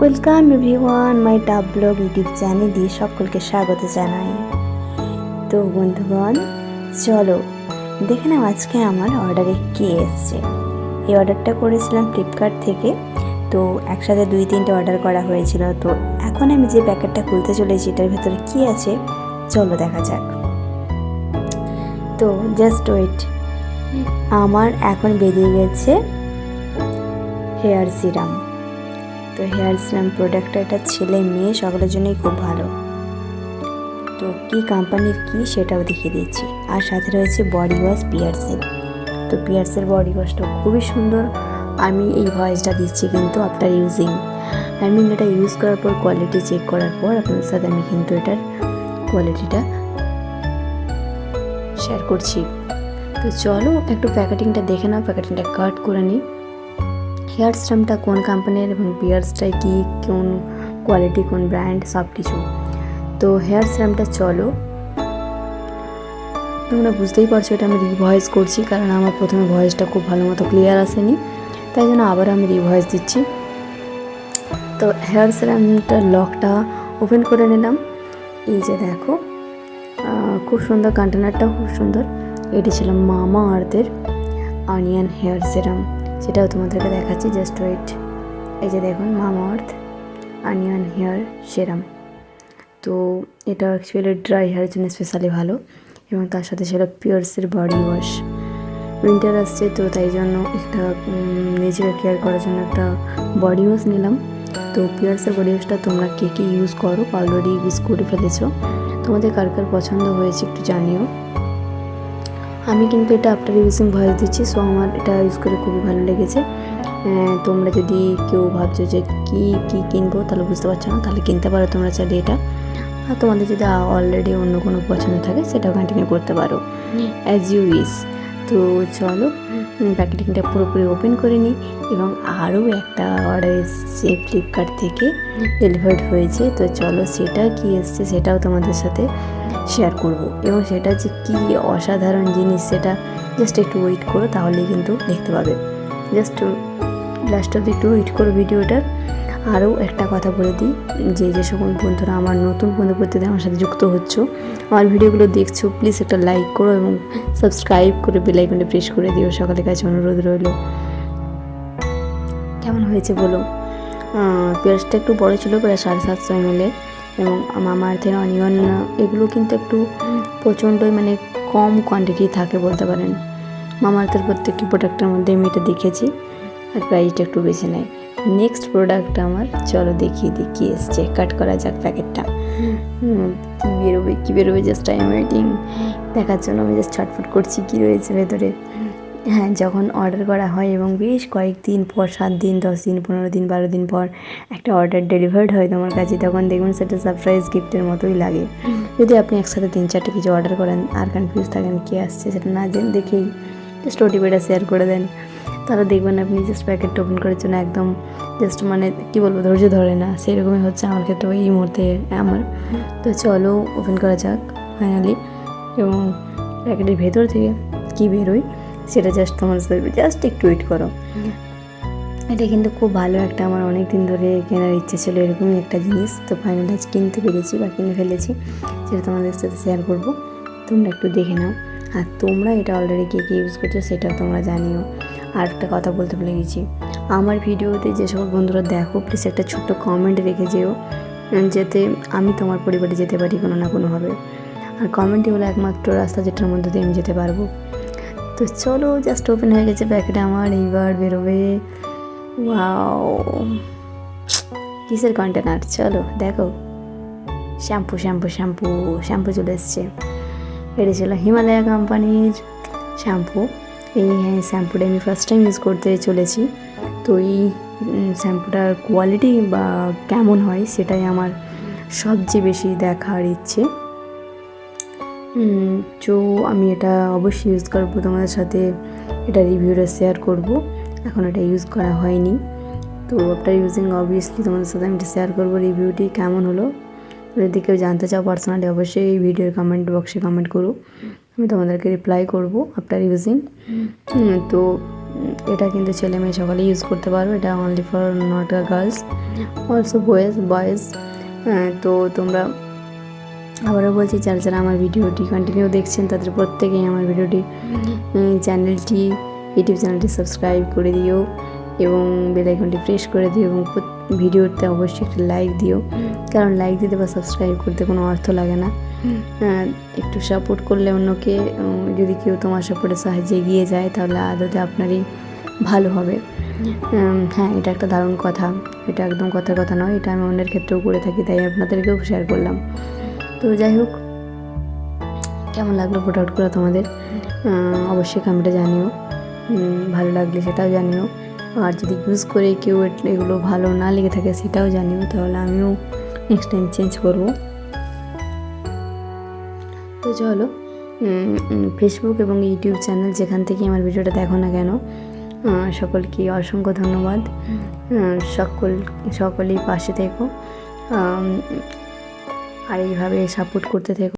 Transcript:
Welcome everyone মাই টাপ blog YouTube channel দিয়ে সকলকে স্বাগত জানাই। তো বন্ধুগণ, চলো দেখে নাও আজকে আমার অর্ডারে কে এসছে। এই অর্ডারটা করেছিলাম ফ্লিপকার্ট থেকে, তো একসাথে দুই তিনটে অর্ডার করা হয়েছিল। তো এখন আমি যে প্যাকেটটা খুলতে চলেছি, এটার ভেতরে কী আছে, চলো দেখা যাক। তো জাস্ট ওয়েট আমার এখন বেরিয়ে গেছে হেয়ার সিরাম। তো হেয়ার সিরাম প্রোডাক্টটা এটা ছেলে মেয়ে সকলের জন্যই খুব ভালো। তো কী কোম্পানির কী সেটাও দেখিয়ে দিচ্ছি আর সাথে রয়েছে বডি ওয়াশ পিয়ার্সের তো পিয়ার্সের বডি ওয়াশটা খুবই সুন্দর। আমি এই ভয়েসটা দিচ্ছি কিন্তু আফটার ইউজিং আই মিন এটা ইউজ করার পর কোয়ালিটি চেক করার পর আপনাদের সাথে আমি কিন্তু এটার কোয়ালিটিটা শেয়ার করছি। তো চলো একটু প্যাকেটিংটা দেখে নাও প্যাকেটিংটা কাট করে নিই। হেয়ার সিরামটা কোন কোম্পানির এবং পিয়ার্সটাই কি, কোন কোয়ালিটি কোন ব্র্যান্ড সব কিছু তো হেয়ার সিরামটা চলো। তোমরা বুঝতেই পারছ এটা আমি রিভয়েস করছি, কারণ আমার প্রথমে ভয়েসটা খুব ভালো মতো ক্লিয়ার আসেনি। তাই জন্য আবার আমি রিভয়েস দিচ্ছি। তো হেয়ার সিরামটার লকটা ওপেন করে নিলাম। এই যে দেখো খুব সুন্দর কন্টেনারটাও খুব সুন্দর। এটি ছিল মামা আর্থের অনিয়ন হেয়ার সিরাম সেটাও তোমাদেরকে দেখাচ্ছি জাস্ট ওয়েট এই যে দেখুন মামা আর্থ অনিয়ন হেয়ার, সেরাম। তো এটা অ্যাকচুয়ালি ড্রাই হেয়ারের জন্য স্পেশালি ভালো এবং তার সাথে ছিল পিয়ার্সের বডি ওয়াশ উইন্টার আসছে তো তাই জন্য একটা নিজেকে কেয়ার করার জন্য একটা বডি ওয়াশ নিলাম। তো পিয়ার্সের বডি ওয়াশটা তোমরা কে কে ইউজ করো? অলরেডি ইউজ করে ফেলেছো। তোমাদের কার কার পছন্দ হয়েছে একটু জানিও। আমি কিন্তু এটা আফটার ইউজিং ভয়েস দিচ্ছি সো আমার এটা ইউজ করে খুবই ভালো লেগেছে। তোমরা যদি কেউ ভাবছ যে কি কি কিনবো তাহলে বুঝতে পারছ না তাহলে কিনতে পারো তোমরা চাইলে এটা। আর তোমাদের যদি অলরেডি অন্য কোনো পছন্দ থাকে সেটাও কন্টিনিউ করতে পারো। অ্যাজ ইউ ইজ তো চলো প্যাকেটিংটা পুরোপুরি ওপেন করে নিই এবং আরও একটা অর্ডার এসছে ফ্লিপকার্ট থেকে ডেলিভার্ড হয়েছে। তো চলো সেটা কি এসছে সেটাও তোমাদের সাথে শেয়ার করব। এবং সেটা যে কী অসাধারণ জিনিস সেটা জাস্ট একটু ওয়েট করো, তাহলেই কিন্তু দেখতে পাবে। জাস্ট লাস্ট অব্দি একটু ওয়েট করো ভিডিওটার আরও একটা কথা বলে দিই, যে যে সকল বন্ধুরা আমার নতুন বন্ধু প্রতিদিন আমার সাথে যুক্ত হচ্ছ, আমার ভিডিওগুলো দেখছ প্লিজ একটা লাইক করো এবং সাবস্ক্রাইব করে বেলাইকনটা প্রেস করে দিও। সকালের কাছে অনুরোধ রইল। কেমন হয়েছে বলো? পেঁয়াজটা একটু বড় ছিল, প্রায় সাড়ে সাতশো এমএলের এবং মামা আর্থের অনিয়ন, এগুলো কিন্তু একটু প্রচণ্ডই মানে কম কোয়ান্টিটি থাকে বলতে পারেন। মামা আর্থের প্রত্যেকটি প্রোডাক্টের মধ্যে আমি এটা দেখেছি, আর প্রাইসটা একটু বেশি নেয়। নেক্সট প্রোডাক্ট আমার। চলো দেখিয়ে দিই কী এসছে। কাট করা যাক প্যাকেটটা। কী বেরোবে কী বেরোবে জাস্ট টাইম ওয়েটিং দেখার জন্য আমি জাস্ট ছটফট করছি কী রয়েছে ভেতরে। হ্যাঁ যখন অর্ডার করা হয় এবং বেশ কয়েকদিন পর, সাত দিন, দশ দিন, পনেরো দিন, বারো দিন পর একটা অর্ডার ডেলিভার্ড হয় তোমার কাছে, তখন দেখবেন সেটা সারপ্রাইজ গিফটের মতোই লাগে। যদি আপনি একসাথে তিন চারটে কিছু অর্ডার করেন, আর কনফিউজ থাকেন কে আসছে সেটা না দেখেই জাস্ট শেয়ার করে দেন। তাহলে দেখবেন আপনি জাস্ট প্যাকেটটা ওপেন করার জন্য একদম জাস্ট মানে কী বলব, ধৈর্য ধরে না। সেরকমই হচ্ছে আমার ক্ষেত্রে এই মুহূর্তে আমার। তো চলো ওপেন করা যাক ফাইনালি এবং প্যাকেটের ভেতর থেকে কী বেরোয়, সেটা জাস্ট তোমার সাথে জাস্ট একটু ওয়েট করো। এটা কিন্তু খুব ভালো একটা আমার অনেক দিন ধরে কেনার ইচ্ছে ছিল এরকমই একটা জিনিস। তো ফাইনালি আজ কিনতে পেরেছি বা কিনে ফেলেছি, সেটা তোমাদের সাথে শেয়ার করব। তোমরা একটু দেখে নাও। আর তোমরা এটা অলরেডি কে কে ইউজ করছ, সেটাও তোমরা জানিও। আর একটা কথা বলতে ভুলে গেছি। আমার ভিডিওতে যে সকল বন্ধুরা দেখো প্লিজ একটা ছোট্ট কমেন্ট রেখে যেও, যাতে আমি তোমার পরিবারে যেতে পারি কোনো না কোনোভাবে। আর কমেন্টই হলো একমাত্র রাস্তা যেটার মধ্যে দিয়ে আমি যেতে পারব। তো চলো জাস্ট ওপেন হয়ে গেছে প্যাকেট আমার, এইবার বেরোবে। ওয়াও কিসের কন্টেনার চলো, দেখো। শ্যাম্পু শ্যাম্পু শ্যাম্পু শ্যাম্পু চলে এসছে। এটা ছিল হিমালয়া কোম্পানির শ্যাম্পু। এই হ্যাঁ শ্যাম্পুটা আমি ফার্স্ট টাইম ইউজ করতে চলেছি। তো এই শ্যাম্পুটার কোয়ালিটি বা কেমন হয় সেটাই আমার সবচেয়ে বেশি দেখার ইচ্ছে। তো আমি এটা অবশ্যই ইউজ করব, তোমাদের সাথে এটা রিভিউটা শেয়ার করব। এখন এটা ইউজ করা হয়নি। তো আফটার ইউজিং অবভিয়াসলি তোমাদের সাথে আমি এটা শেয়ার করব রিভিউটি কেমন হলো। যদি কেউ জানতে চাও পার্সোনালি অবশ্যই এই ভিডিওর কমেন্ট বক্সে কমেন্ট করো। তোমাদেরকে রিপ্লাই করব আফটার ইউজিং তো এটা কিন্তু ছেলে মেয়ে সকালে ইউজ করতে পারো এটা only for not a girls also boys boys তো তোমরা আবারও বলছি যারা যারা আমার ভিডিওটি কন্টিনিউ দেখছেন তাদের প্রত্যেকেই আমার ভিডিওটি চ্যানেলটি ইউটিউব চ্যানেলটি সাবস্ক্রাইব করে দিও এবং বেল আইকনটি প্রেস করে দিও এবং ভিডিওতে অবশ্যই একটা লাইক দিও। কারণ লাইক দিতে বা সাবস্ক্রাইব করতে কোনো অর্থ লাগে না। একটু সাপোর্ট করলে অন্যকে যদি কেউ তোমার সাপোর্টের সাহায্যে এগিয়ে যায়, তাহলে আদতে আপনারই ভালো হবে। হ্যাঁ এটা একটা দারুণ কথা। এটা একদম কথার কথা নয়, এটা আমি অন্যের ক্ষেত্রেও করে থাকি, তাই আপনাদেরকেও শেয়ার করলাম। তো যাই হোক, কেমন লাগল প্রোডাক্টগুলো তোমাদের? অবশ্যই কমেন্টে জানিও। ভালো লাগলে সেটাও জানিও। আর যদি ইউজ করে কেউ এগুলো ভালো না লেগে থাকে, সেটাও জানিও। তাহলে আমিও নেক্সট টাইম চেঞ্জ করব। তো চলো ফেসবুক এবং ইউটিউব চ্যানেল যেখান থেকে আমার ভিডিওটা দেখো না কেন সকলকে অসংখ্য ধন্যবাদ। সকল, সকলেই পাশে থেকো। আর এইভাবে সাপোর্ট করতে থেকো।